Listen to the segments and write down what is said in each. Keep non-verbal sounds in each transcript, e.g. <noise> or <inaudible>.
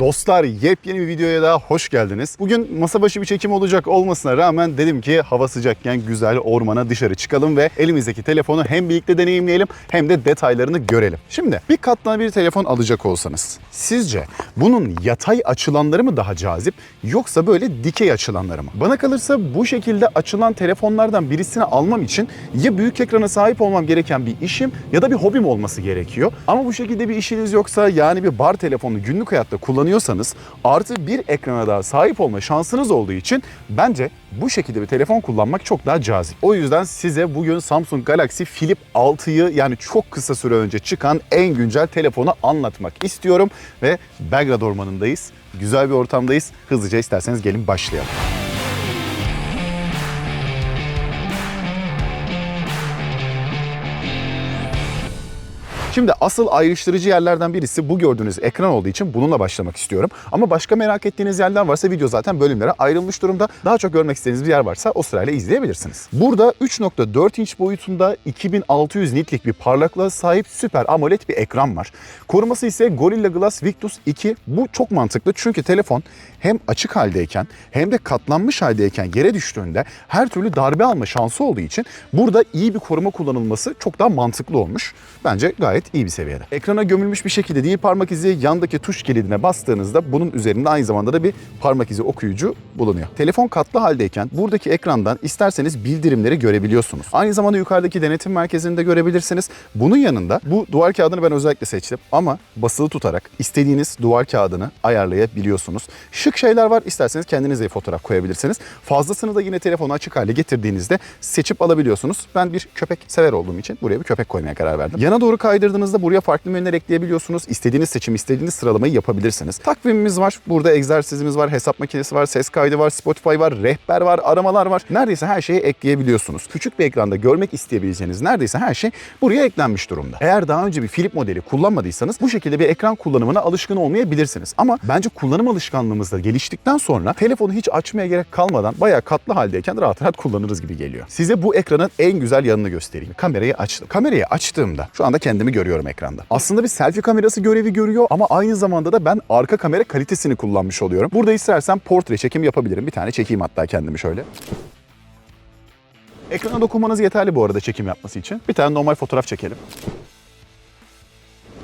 Dostlar yepyeni bir videoya daha hoş geldiniz. Bugün masa başı bir çekim olacak olmasına rağmen dedim ki hava sıcakken güzel ormana dışarı çıkalım ve elimizdeki telefonu hem birlikte deneyimleyelim hem de detaylarını görelim. Şimdi bir katlanabilir telefon alacak olsanız sizce bunun yatay açılanları mı daha cazip yoksa böyle dikey açılanları mı? Bana kalırsa bu şekilde açılan telefonlardan birisini almam için ya büyük ekrana sahip olmam gereken bir işim ya da bir hobim olması gerekiyor. Ama bu şekilde bir işiniz yoksa yani bir bar telefonu günlük hayatta kullanıyorsanız artı bir ekrana daha sahip olma şansınız olduğu için bence bu şekilde bir telefon kullanmak çok daha cazip. O yüzden size bugün Samsung Galaxy Flip 6'yı yani çok kısa süre önce çıkan en güncel telefonu anlatmak istiyorum ve Belgrad Ormanı'ndayız. Güzel bir ortamdayız. Hızlıca isterseniz gelin başlayalım. Şimdi asıl ayrıştırıcı yerlerden birisi bu gördüğünüz ekran olduğu için bununla başlamak istiyorum. Ama başka merak ettiğiniz yerler varsa video zaten bölümlere ayrılmış durumda. Daha çok görmek istediğiniz bir yer varsa o sırayla izleyebilirsiniz. Burada 3.4 inç boyutunda 2600 nitlik bir parlaklığa sahip süper AMOLED bir ekran var. Koruması ise Gorilla Glass Victus 2. Bu çok mantıklı çünkü telefon hem açık haldeyken hem de katlanmış haldeyken yere düştüğünde her türlü darbe alma şansı olduğu için burada iyi bir koruma kullanılması çok daha mantıklı olmuş. Bence gayet iyi bir seviyede. Ekrana gömülmüş bir şekilde değil parmak izi yandaki tuş kilidine bastığınızda bunun üzerinde aynı zamanda da bir parmak izi okuyucu bulunuyor. Telefon katlı haldeyken buradaki ekrandan isterseniz bildirimleri görebiliyorsunuz. Aynı zamanda yukarıdaki denetim merkezini de görebilirsiniz. Bunun yanında bu duvar kağıdını ben özellikle seçtim ama basılı tutarak istediğiniz duvar kağıdını ayarlayabiliyorsunuz. Şık şeyler var. İsterseniz kendinize fotoğraf koyabilirsiniz. Fazlasını da yine telefonu açık hale getirdiğinizde seçip alabiliyorsunuz. Ben bir köpek sever olduğum için buraya bir köpek koymaya karar verdim. Yana doğru kaydırdığınızda buraya farklı menüler ekleyebiliyorsunuz. İstediğiniz seçim, istediğiniz sıralamayı yapabilirsiniz. Takvimimiz var. Burada egzersizimiz var, hesap makinesi var, ses kaydı var, Spotify var, rehber var, aramalar var. Neredeyse her şeyi ekleyebiliyorsunuz. Küçük bir ekranda görmek isteyebileceğiniz neredeyse her şey buraya eklenmiş durumda. Eğer daha önce bir Flip modeli kullanmadıysanız bu şekilde bir ekran kullanımına alışkın olmayabilirsiniz. Ama bence kullanım alışkanlığımız da geliştikten sonra telefonu hiç açmaya gerek kalmadan bayağı katlı haldeyken rahat rahat kullanırız gibi geliyor. Size bu ekranın en güzel yanını göstereyim. Kamerayı açtım. Kamerayı açtığımda şu anda kendimi görüyorum ekranda. Aslında bir selfie kamerası görevi görüyor ama aynı zamanda da ben arka kamera kalitesini kullanmış oluyorum. Burada istersen portre çekim yapabilirim. Bir tane çekeyim hatta kendimi şöyle. Ekrana dokunmanız yeterli bu arada çekim yapması için. Bir tane normal fotoğraf çekelim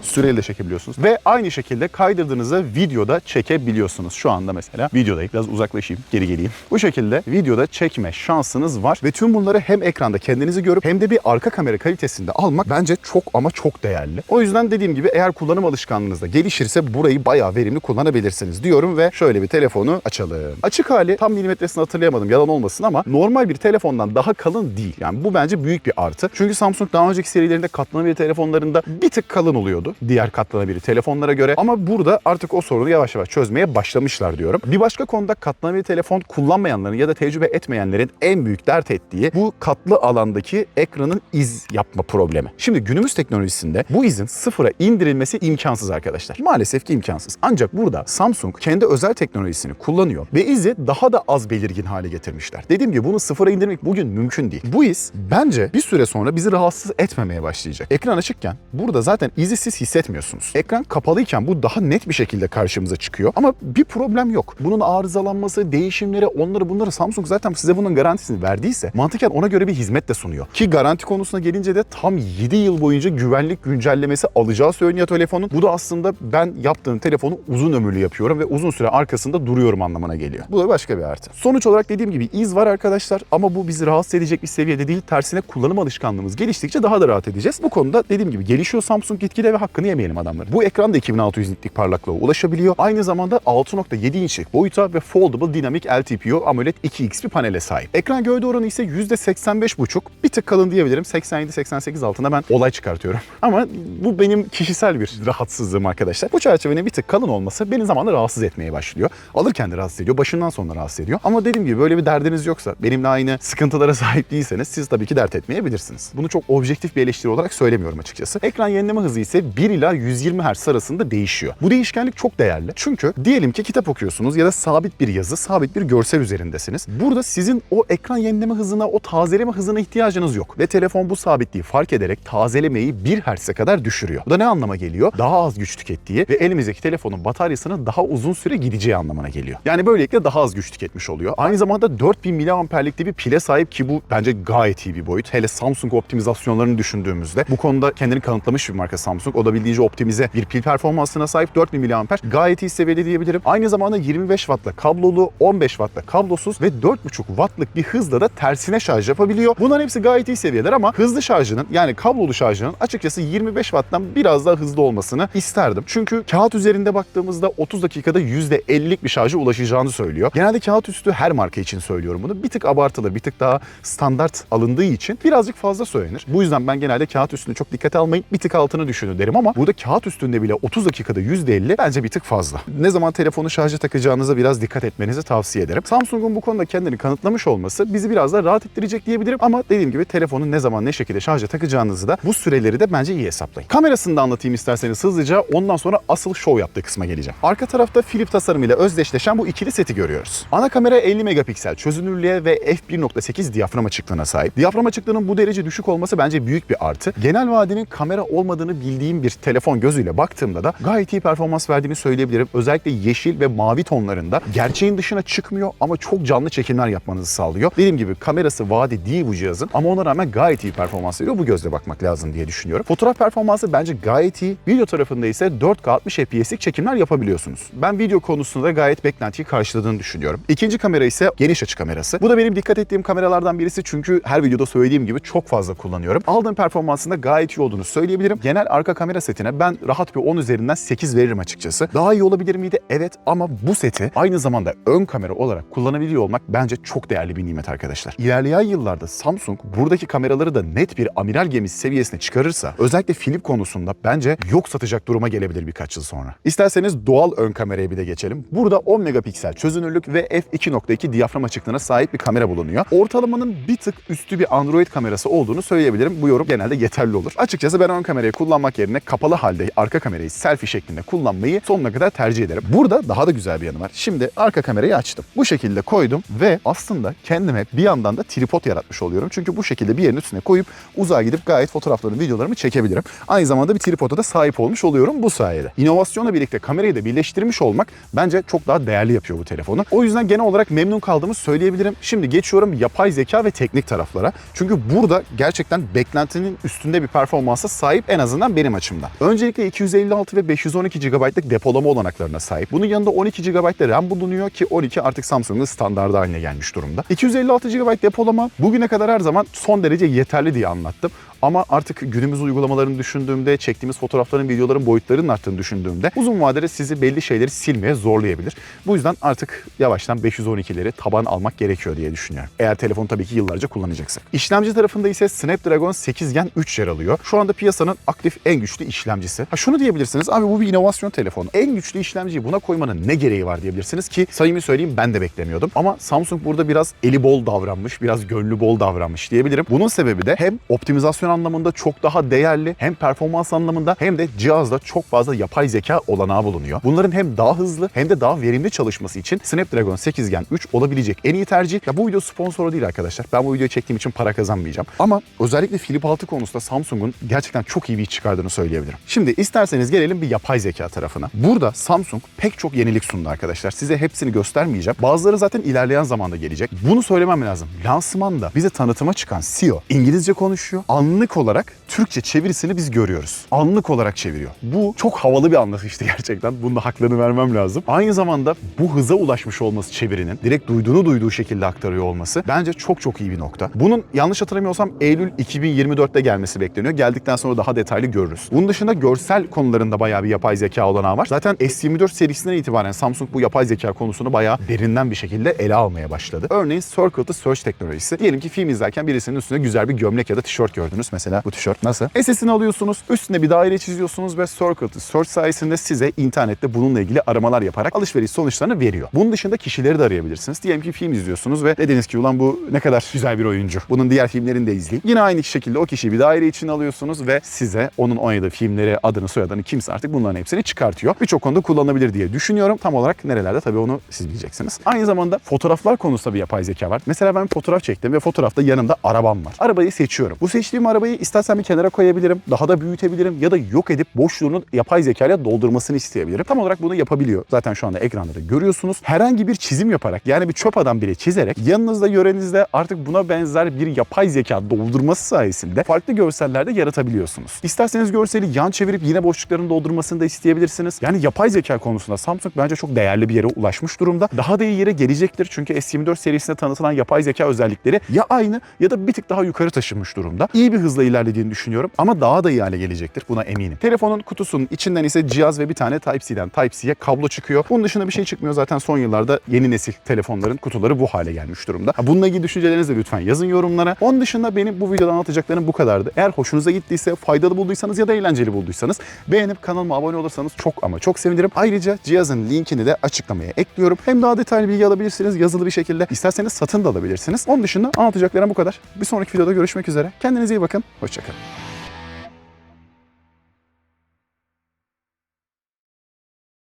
süreyle çekebiliyorsunuz. Ve aynı şekilde kaydırdığınızda videoda çekebiliyorsunuz. Şu anda mesela videodayım. Biraz uzaklaşayım, geri geleyim. Bu şekilde videoda çekme şansınız var. Ve tüm bunları hem ekranda kendinizi görüp hem de bir arka kamera kalitesinde almak bence çok ama çok değerli. O yüzden dediğim gibi eğer kullanım alışkanlığınız da gelişirse burayı bayağı verimli kullanabilirsiniz diyorum ve şöyle bir telefonu açalım. Açık hali tam milimetresini hatırlayamadım yalan olmasın ama normal bir telefondan daha kalın değil. Yani bu bence büyük bir artı. Çünkü Samsung daha önceki serilerinde katlanabilir telefonlarında bir tık kalın oluyordu diğer katlanabilir telefonlara göre. Ama burada artık o sorunu yavaş yavaş çözmeye başlamışlar diyorum. Bir başka konuda katlanabilir telefon kullanmayanların ya da tecrübe etmeyenlerin en büyük dert ettiği bu katlı alandaki ekranın iz yapma problemi. Şimdi günümüz teknolojisinde bu izin sıfıra indirilmesi imkansız arkadaşlar. Maalesef ki imkansız. Ancak burada Samsung kendi özel teknolojisini kullanıyor ve izi daha da az belirgin hale getirmişler. Dediğim gibi bunu sıfıra indirmek bugün mümkün değil. Bu iz bence bir süre sonra bizi rahatsız etmemeye başlayacak. Ekran açıkken burada zaten izi siz hissetmiyorsunuz. Ekran kapalıyken bu daha net bir şekilde karşımıza çıkıyor ama bir problem yok. Bunun arızalanması, değişimleri, onları bunları Samsung zaten size bunun garantisini verdiyse mantıken ona göre bir hizmet de sunuyor. Ki garanti konusuna gelince de tam 7 yıl boyunca güvenlik güncellemesi alacağı söyleniyor telefonun. Bu da aslında ben yaptığım telefonu uzun ömürlü yapıyorum ve uzun süre arkasında duruyorum anlamına geliyor. Bu da başka bir artı. Sonuç olarak dediğim gibi iz var arkadaşlar ama bu bizi rahatsız edecek bir seviyede değil. Tersine kullanım alışkanlığımız geliştikçe daha da rahat edeceğiz. Bu konuda dediğim gibi gelişiyor Samsung gitgide ve hakkını yemeyelim adamları. Bu ekran da 2600 nitlik parlaklığa ulaşabiliyor. Aynı zamanda 6.7 inçlik boyuta ve Foldable Dynamic LTPO AMOLED 2X bir panele sahip. Ekran gövde oranı ise %85.5. Bir tık kalın diyebilirim. 87-88 altında ben olay çıkartıyorum. <laughs> Ama bu benim kişisel bir rahatsızlığım arkadaşlar. Bu çerçevenin bir tık kalın olması beni zamanla rahatsız etmeye başlıyor. Alırken de rahatsız ediyor. Başından sonra rahatsız ediyor. Ama dediğim gibi böyle bir derdiniz yoksa, benimle aynı sıkıntılara <laughs> sahip değilseniz siz tabii ki dert etmeyebilirsiniz. Bunu çok objektif bir eleştiri olarak söylemiyorum açıkçası. Ekran yenileme hızı ise 1 ila 120 Hz arasında değişiyor. Bu değişkenlik çok değerli. Çünkü diyelim ki kitap okuyorsunuz ya da sabit bir yazı, sabit bir görsel üzerindesiniz. Burada sizin o ekran yenileme hızına, o tazeleme hızına ihtiyacınız yok. Ve telefon bu sabitliği fark ederek tazelemeyi 1 Hz'e kadar düşürüyor. Bu da ne anlama geliyor? Daha az güç tükettiği ve elimizdeki telefonun bataryasının daha uzun süre gideceği anlamına geliyor. Yani böylelikle daha az güç tüketmiş oluyor. Aynı zamanda 4000 miliamperlik bir pile sahip ki bu bence gayet iyi bir boyut. Hele Samsung optimizasyonlarını düşündüğümüzde bu konuda kendini kanıtlamış bir marka Samsung. Olabildiğince optimize bir pil performansına sahip 4000 miliamper gayet iyi seviyede diyebilirim. Aynı zamanda 25 wattla kablolu, 15 wattla kablosuz ve 4,5 wattlık bir hızla da tersine şarj yapabiliyor. Bunların hepsi gayet iyi seviyeler ama hızlı şarjının yani kablolu şarjının açıkçası 25 watttan biraz daha hızlı olmasını isterdim. Çünkü kağıt üzerinde baktığımızda 30 dakikada %50'lik bir şarja ulaşacağını söylüyor. Genelde kağıt üstü her marka için söylüyorum bunu. Bir tık abartılır, bir tık daha standart alındığı için birazcık fazla söylenir. Bu yüzden ben genelde kağıt üstünü çok dikkate almayın, bir tık altını düşünün derim ama burada kağıt üstünde bile 30 dakikada %50 bence bir tık fazla. Ne zaman telefonu şarja takacağınıza biraz dikkat etmenizi tavsiye ederim. Samsung'un bu konuda kendini kanıtlamış olması bizi biraz da rahat ettirecek diyebilirim ama dediğim gibi telefonu ne zaman ne şekilde şarja takacağınızı da bu süreleri de bence iyi hesaplayın. Kamerasını da anlatayım isterseniz hızlıca ondan sonra asıl şov yaptığı kısma geleceğim. Arka tarafta Philip tasarımıyla özdeşleşen bu ikili seti görüyoruz. Ana kamera 50 megapiksel çözünürlüğe ve f1.8 diyafram açıklığına sahip. Diyafram açıklığının bu derece düşük olması bence büyük bir artı. Genel vadenin kamera olmadığını bildiğim bir telefon gözüyle baktığımda da gayet iyi performans verdiğini söyleyebilirim. Özellikle yeşil ve mavi tonlarında gerçeğin dışına çıkmıyor ama çok canlı çekimler yapmanızı sağlıyor. Dediğim gibi kamerası vade değil bu cihazın ama ona rağmen gayet iyi performans veriyor. Bu gözle bakmak lazım diye düşünüyorum. Fotoğraf performansı bence gayet iyi. Video tarafında ise 4K 60 FPS'lik çekimler yapabiliyorsunuz. Ben video konusunda gayet beklentiyi karşıladığını düşünüyorum. İkinci kamera ise geniş açı kamerası. Bu da benim dikkat ettiğim kameralardan birisi çünkü her videoda söylediğim gibi çok fazla kullanıyorum. Aldığım performansında gayet iyi olduğunu söyleyebilirim. Genel arka kamera setine ben rahat bir 10 üzerinden 8 veririm açıkçası. Daha iyi olabilir miydi? Evet ama bu seti aynı zamanda ön kamera olarak kullanabiliyor olmak bence çok değerli bir nimet arkadaşlar. İlerleyen yıllarda Samsung buradaki kameraları da net bir amiral gemisi seviyesine çıkarırsa özellikle Philip konusunda bence yok satacak duruma gelebilir birkaç yıl sonra. İsterseniz doğal ön kameraya bir de geçelim. Burada 10 megapiksel çözünürlük ve f2.2 diyafram açıklığına sahip bir kamera bulunuyor. Ortalamanın bir tık üstü bir Android kamerası olduğunu söyleyebilirim. Bu yorum genelde yeterli olur. Açıkçası ben ön kamerayı kullanmak yerine kapalı halde arka kamerayı selfie şeklinde kullanmayı sonuna kadar tercih ederim. Burada daha da güzel bir yanı var. Şimdi arka kamerayı açtım. Bu şekilde koydum ve aslında kendime bir yandan da tripod yaratmış oluyorum. Çünkü bu şekilde bir yerin üstüne koyup uzağa gidip gayet fotoğraflarımı, videolarımı çekebilirim. Aynı zamanda bir tripoda da sahip olmuş oluyorum bu sayede. İnovasyonla birlikte kamerayı da birleştirmiş olmak bence çok daha değerli yapıyor bu telefonu. O yüzden genel olarak memnun kaldığımı söyleyebilirim. Şimdi geçiyorum yapay zeka ve teknik taraflara. Çünkü burada gerçekten beklentinin üstünde bir performansa sahip en azından benim açımdan. Öncelikle 256 ve 512 GB'lık depolama olanaklarına sahip. Bunun yanında 12 GB de RAM bulunuyor ki 12 artık Samsung'un standardı haline gelmiş durumda. 256 GB depolama bugüne kadar her zaman son derece yeterli diye anlattım. Ama artık günümüz uygulamalarını düşündüğümde, çektiğimiz fotoğrafların, videoların boyutlarının arttığını düşündüğümde uzun vadede sizi belli şeyleri silmeye zorlayabilir. Bu yüzden artık yavaştan 512'leri taban almak gerekiyor diye düşünüyorum. Eğer telefonu tabii ki yıllarca kullanacaksak. İşlemci tarafında ise Snapdragon 8 Gen 3 yer alıyor. Şu anda piyasanın aktif en güçlü işlemcisi. Ha şunu diyebilirsiniz, abi bu bir inovasyon telefonu. En güçlü işlemciyi buna koymanın ne gereği var diyebilirsiniz ki samimi söyleyeyim ben de beklemiyordum. Ama Samsung burada biraz eli bol davranmış, biraz gönlü bol davranmış diyebilirim. Bunun sebebi de hem optimizasyon anlamında çok daha değerli, hem performans anlamında hem de cihazda çok fazla yapay zeka olanağı bulunuyor. Bunların hem daha hızlı hem de daha verimli çalışması için Snapdragon 8 Gen 3 olabilecek en iyi tercih. Ya bu video sponsoru değil arkadaşlar. Ben bu videoyu çektiğim için para kazanmayacağım. Ama özellikle Flip 6 konusunda Samsung'un gerçekten çok iyi bir iş çıkardığını söyleyebilirim. Şimdi isterseniz gelelim bir yapay zeka tarafına. Burada Samsung pek çok yenilik sundu arkadaşlar. Size hepsini göstermeyeceğim. Bazıları zaten ilerleyen zamanda gelecek. Bunu söylemem lazım. Lansmanda bize tanıtıma çıkan CEO İngilizce konuşuyor. Anlık olarak Türkçe çevirisini biz görüyoruz. Anlık olarak çeviriyor. Bu çok havalı bir anlatıştı <laughs> gerçekten. Bunun da haklarını vermem lazım. Aynı zamanda bu hıza ulaşmış olması çevirinin direkt duyduğunu duyduğu şekilde aktarıyor olması bence çok çok iyi bir nokta. Bunun yanlış hatırlamıyorsam Eylül 2024'te gelmesi bekleniyor. Geldikten sonra daha detaylı görürüz. Bunun dışında görsel konularında bayağı bir yapay zeka olanağı var. Zaten S24 serisinden itibaren Samsung bu yapay zeka konusunu bayağı derinden bir şekilde ele almaya başladı. Örneğin Circle to Search teknolojisi. Diyelim ki film izlerken birisinin üstünde güzel bir gömlek ya da tişört gördünüz. Mesela bu tişört Nasıl? SS'ini alıyorsunuz, üstüne bir daire çiziyorsunuz ve Circle to Search sayesinde size internette bununla ilgili aramalar yaparak alışveriş sonuçlarını veriyor. Bunun dışında kişileri de arayabilirsiniz. Diyelim ki film izliyorsunuz ve dediniz ki ulan bu ne kadar güzel bir oyuncu. Bunun diğer filmlerini de izleyeyim. Yine aynı şekilde o kişiyi bir daire içine alıyorsunuz ve size onun oynadığı filmleri, adını, soyadını kimse artık bunların hepsini çıkartıyor. Birçok konuda kullanılabilir diye düşünüyorum. Tam olarak nerelerde tabii onu siz bileceksiniz. Aynı zamanda fotoğraflar konusunda bir yapay zeka var. Mesela ben bir fotoğraf çektim ve fotoğrafta yanımda arabam var. Arabayı seçiyorum. Bu seçtiğim arabayı istersen bir kenara koyabilirim, daha da büyütebilirim ya da yok edip boşluğunu yapay zeka ile doldurmasını isteyebilirim. Tam olarak bunu yapabiliyor. Zaten şu anda ekranda da görüyorsunuz. Herhangi bir çizim yaparak yani bir çöp adam bile çizerek yanınızda yörenizde artık buna benzer bir yapay zeka doldurması sayesinde farklı görsellerde yaratabiliyorsunuz. İsterseniz görseli yan çevirip yine boşlukların doldurmasını da isteyebilirsiniz. Yani yapay zeka konusunda Samsung bence çok değerli bir yere ulaşmış durumda. Daha da iyi yere gelecektir çünkü S24 serisinde tanıtılan yapay zeka özellikleri ya aynı ya da bir tık daha yukarı taşınmış durumda. İyi bir hızla ilerlediğini düşünüyorum ama daha da iyi hale gelecektir. Buna eminim. Telefonun kutusunun içinden ise cihaz ve bir tane Type-C'den Type-C'ye kablo çıkıyor. Bunun dışında bir şey çıkmıyor. Zaten son yıllarda yeni nesil telefonların kutuları bu hale gelmiş durumda. Bununla ilgili düşüncelerinizi lütfen yazın yorumlara. Onun dışında benim bu videoda anlatacaklarım bu kadardı. Eğer hoşunuza gittiyse, faydalı bulduysanız ya da eğlenceli bulduysanız beğenip kanalıma abone olursanız çok ama çok sevinirim. Ayrıca cihazın linkini de açıklamaya ekliyorum. Hem daha detaylı bilgi alabilirsiniz yazılı bir şekilde. İsterseniz satın da alabilirsiniz. Onun dışında anlatacaklarım bu kadar. Bir sonraki videoda görüşmek üzere. Kendinize iyi bakın. Hoşçakalın.